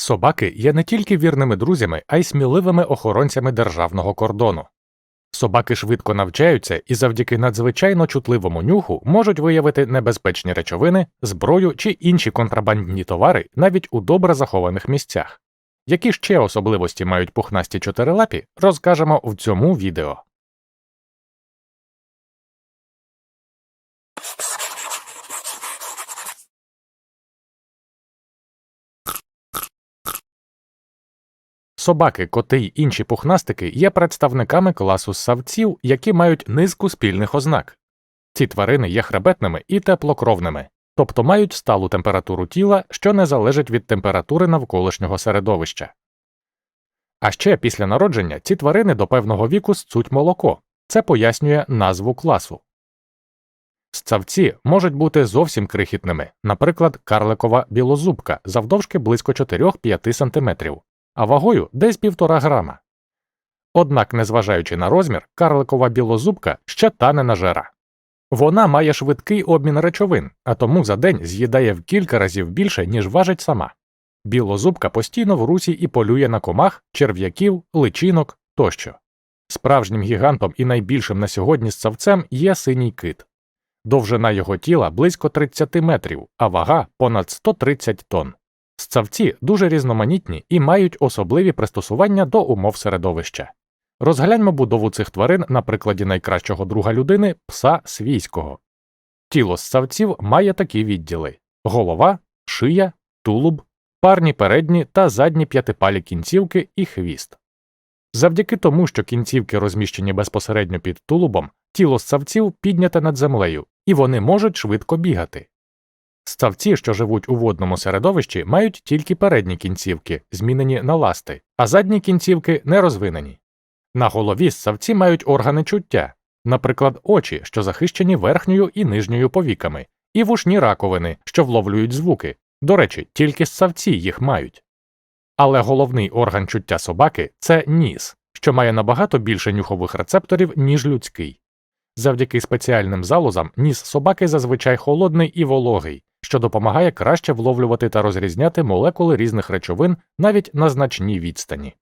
Собаки є не тільки вірними друзями, а й сміливими охоронцями державного кордону. Собаки швидко навчаються і завдяки надзвичайно чутливому нюху можуть виявити небезпечні речовини, зброю чи інші контрабандні товари навіть у добре захованих місцях. Які ще особливості мають пухнасті чотирилапі, розкажемо в цьому відео. Собаки, коти й інші пухнастики є представниками класу ссавців, які мають низку спільних ознак. Ці тварини є хребетними і теплокровними, тобто мають сталу температуру тіла, що не залежить від температури навколишнього середовища. А ще після народження ці тварини до певного віку сцуть молоко, це пояснює назву класу. Сцавці можуть бути зовсім крихітними, наприклад, карликова білозубка завдовжки близько 4-5 см, а вагою десь 1,5 грама. Однак, незважаючи на розмір, карликова білозубка ще та не нажера. Вона має швидкий обмін речовин, а тому за день з'їдає в кілька разів більше, ніж важить сама. Білозубка постійно в русі і полює на комах, черв'яків, личинок тощо. Справжнім гігантом і найбільшим на сьогодні ссавцем є синій кит. Довжина його тіла близько 30 метрів, а вага понад 130 тонн. Сцавці дуже різноманітні і мають особливі пристосування до умов середовища. Розгляньмо будову цих тварин на прикладі найкращого друга людини пса свійського. Тіло ссавців має такі відділи голова, шия, тулуб, парні передні та задні п'ятипалі кінцівки і хвіст. Завдяки тому, що кінцівки розміщені безпосередньо під тулубом, тіло ссавців підняте над землею, і вони можуть швидко бігати. Ставці, що живуть у водному середовищі, мають тільки передні кінцівки, змінені на ласти, а задні кінцівки не розвинені. На голові ссавці мають органи чуття, наприклад, очі, що захищені верхньою і нижньою повіками, і вушні раковини, що вловлюють звуки. До речі, тільки ссавці їх мають. Але головний орган чуття собаки це ніс, що має набагато більше нюхових рецепторів, ніж людський. Завдяки спеціальним залозам ніс собаки зазвичай холодний і вологий, що допомагає краще вловлювати та розрізняти молекули різних речовин навіть на значній відстані.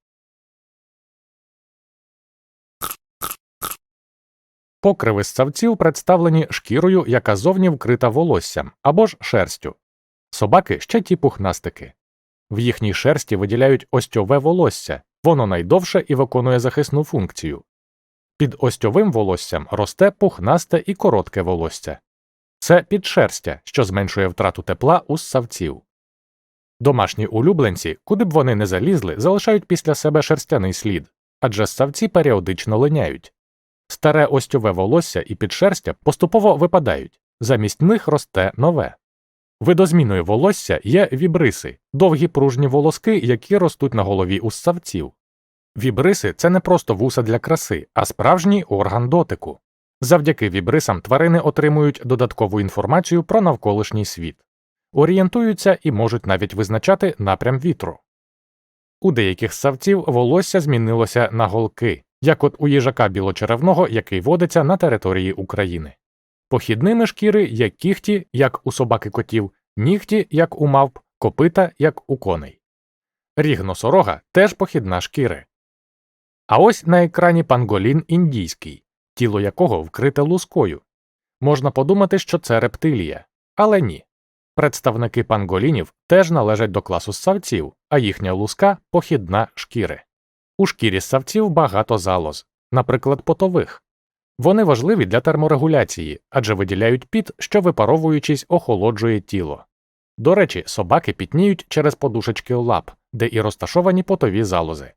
Покриви ссавців представлені шкірою, яка зовні вкрита волоссям або ж шерстю. Собаки ще ті пухнастики. В їхній шерсті виділяють остьове волосся, воно найдовше і виконує захисну функцію. Під остьовим волоссям росте пухнасте і коротке волосся. Це підшерстя, що зменшує втрату тепла у ссавців. Домашні улюбленці, куди б вони не залізли, залишають після себе шерстяний слід, адже ссавці періодично линяють. Старе остьове волосся і підшерстя поступово випадають, замість них росте нове. Видозміною волосся є вібриси, довгі пружні волоски, які ростуть на голові у ссавців. Вібриси це не просто вуса для краси, а справжній орган дотику. Завдяки вібрисам тварини отримують додаткову інформацію про навколишній світ, орієнтуються і можуть навіть визначати напрям вітру. У деяких ссавців волосся змінилося на голки, як от у їжака білочеревного, який водиться на території України. Похідними шкіри є кіхті, як у собаки котів, нігті, як у мавп, копита, як у коней. Ріг носорога теж похідна шкіри. А ось на екрані панголін індійський, тіло якого вкрите лускою. Можна подумати, що це рептилія, але ні. Представники панголінів теж належать до класу ссавців, а їхня луска похідна шкіри. У шкірі ссавців багато залоз, наприклад, потових. Вони важливі для терморегуляції, адже виділяють піт, що випаровуючись, охолоджує тіло. До речі, собаки пітніють через подушечки лап, де і розташовані потові залози.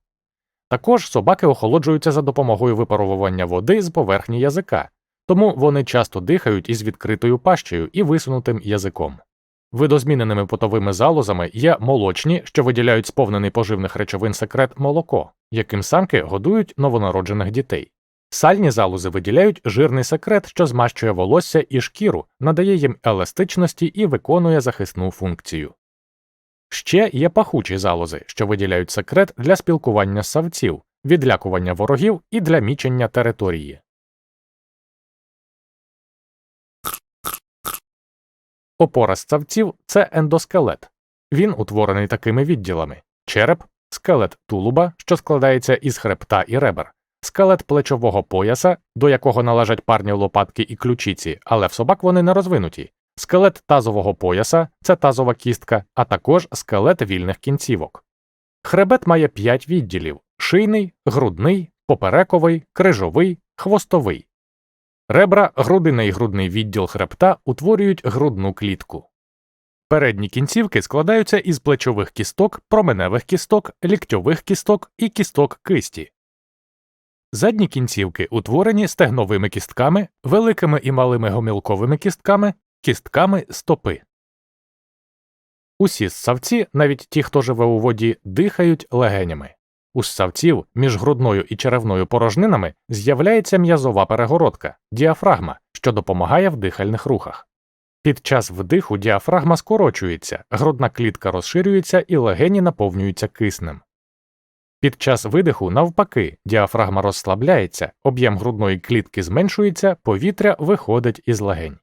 Також собаки охолоджуються за допомогою випаровування води з поверхні язика, тому вони часто дихають із відкритою пащею і висунутим язиком. Видозміненими потовими залозами є молочні, що виділяють сповнений поживних речовин секрет молоко, яким самки годують новонароджених дітей. Сальні залози виділяють жирний секрет, що змащує волосся і шкіру, надає їм еластичності і виконує захисну функцію. Ще є пахучі залози, що виділяють секрет для спілкування ссавців, відлякування ворогів і для мічення території. Опора ссавців – це ендоскелет. Він утворений такими відділами череп, скелет тулуба, що складається із хребта і ребер, скелет плечового пояса, до якого належать парні лопатки і ключиці, але в собак вони не розвинуті, скелет тазового пояса це тазова кістка, а також скелет вільних кінцівок. Хребет має 5 відділів шийний, грудний, поперековий, крижовий, хвостовий. Ребра, грудина і грудний відділ хребта утворюють грудну клітку. Передні кінцівки складаються із плечових кісток, променевих кісток, ліктьових кісток і кісток кисті. Задні кінцівки утворені стегновими кістками, великими і малими гомілковими кістками, кістками стопи. Усі ссавці, навіть ті, хто живе у воді, дихають легенями. У ссавців між грудною і черевною порожнинами з'являється м'язова перегородка діафрагма, що допомагає в дихальних рухах. Під час вдиху діафрагма скорочується, грудна клітка розширюється і легені наповнюються киснем. Під час видиху, навпаки, діафрагма розслабляється, об'єм грудної клітки зменшується, повітря виходить із легень.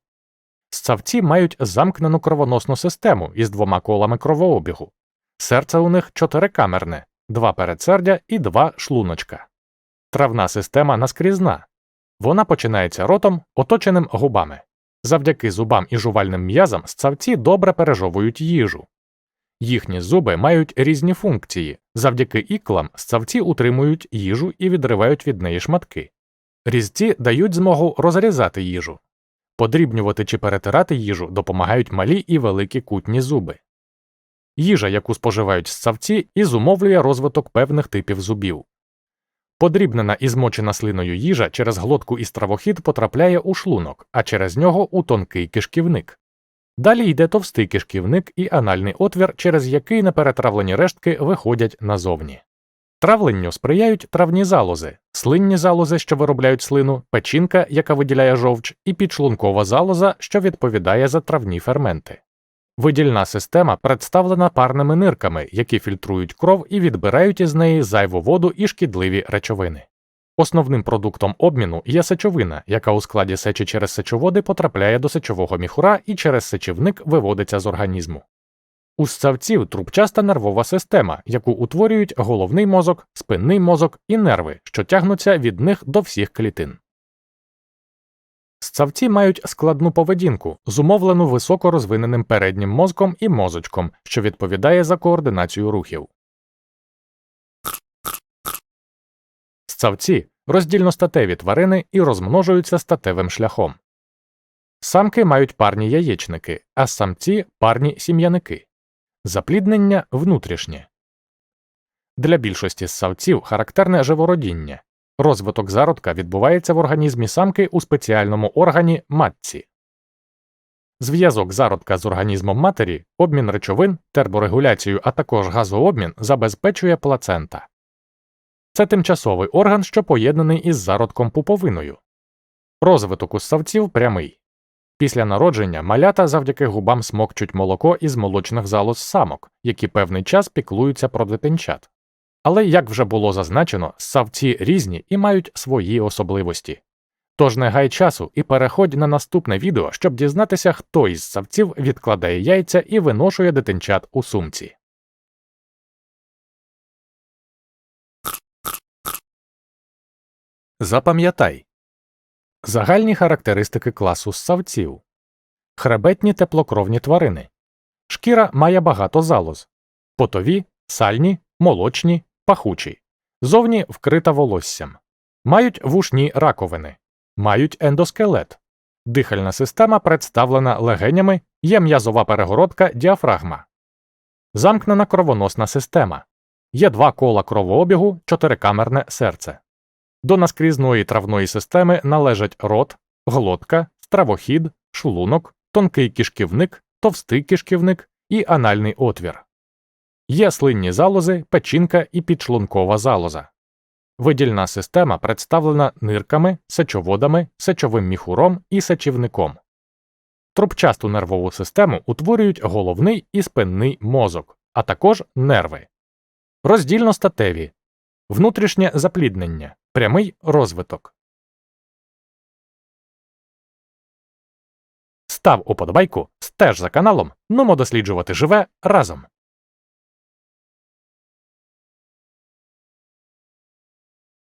Ссавці мають замкнену кровоносну систему із двома колами кровообігу. Серце у них чотирикамерне, два передсердя і два шлуночка. Травна система наскрізна. Вона починається ротом, оточеним губами. Завдяки зубам і жувальним м'язам ссавці добре пережовують їжу. Їхні зуби мають різні функції. Завдяки іклам ссавці утримують їжу і відривають від неї шматки. Різці дають змогу розрізати їжу. Подрібнювати чи перетирати їжу допомагають малі і великі кутні зуби. Їжа, яку споживають ссавці, і зумовлює розвиток певних типів зубів. Подрібнена і змочена слиною їжа через глотку і стравохід потрапляє у шлунок, а через нього у тонкий кишківник. Далі йде товстий кишківник і анальний отвір, через який неперетравлені рештки виходять назовні. Травленню сприяють травні залози, слинні залози, що виробляють слину, печінка, яка виділяє жовч, і підшлункова залоза, що відповідає за травні ферменти. Видільна система представлена парними нирками, які фільтрують кров і відбирають із неї зайву воду і шкідливі речовини. Основним продуктом обміну є сечовина, яка у складі сечі через сечоводи потрапляє до сечового міхура і через сечівник виводиться з організму. У ссавців трубчаста нервова система, яку утворюють головний мозок, спинний мозок і нерви, що тягнуться від них до всіх клітин. Ссавці мають складну поведінку, зумовлену високо розвиненим переднім мозком і мозочком, що відповідає за координацію рухів. Ссавці роздільностатеві тварини і розмножуються статевим шляхом. Самки мають парні яєчники, а самці парні сім'яники. Запліднення внутрішнє. Для більшості ссавців характерне живородіння. Розвиток зародка відбувається в організмі самки у спеціальному органі матці. Зв'язок зародка з організмом матері, обмін речовин, терборегуляцію, а також газообмін забезпечує плацента. Це тимчасовий орган, що поєднаний із зародком пуповиною. Розвиток у ссавців прямий. Після народження малята завдяки губам смокчуть молоко із молочних залоз самок, які певний час піклуються про дитинчат. Але, як вже було зазначено, ссавці різні і мають свої особливості. Тож не гай часу і переходь на наступне відео, щоб дізнатися, хто із ссавців відкладає яйця і виношує дитинчат у сумці. Запам'ятай загальні характеристики класу ссавців. Хребетні теплокровні тварини. Шкіра має багато залоз. Потові, сальні, молочні, пахучі, зовні вкрита волоссям, мають вушні раковини, мають ендоскелет, дихальна система представлена легенями, є м'язова перегородка діафрагма, замкнена кровоносна система, є два кола кровообігу, чотирикамерне серце. До наскрізної травної системи належать рот, глотка, стравохід, шлунок, тонкий кишківник, товстий кишківник і анальний отвір. Є слинні залози, печінка і підшлункова залоза. Видільна система представлена нирками, сечоводами, сечовим міхуром і сечівником. Трубчасту нервову систему утворюють головний і спинний мозок, а також нерви. Роздільно статеві, внутрішнє запліднення, прямий розвиток. Став уподобайку, стеж за каналом, нумо досліджувати живе разом.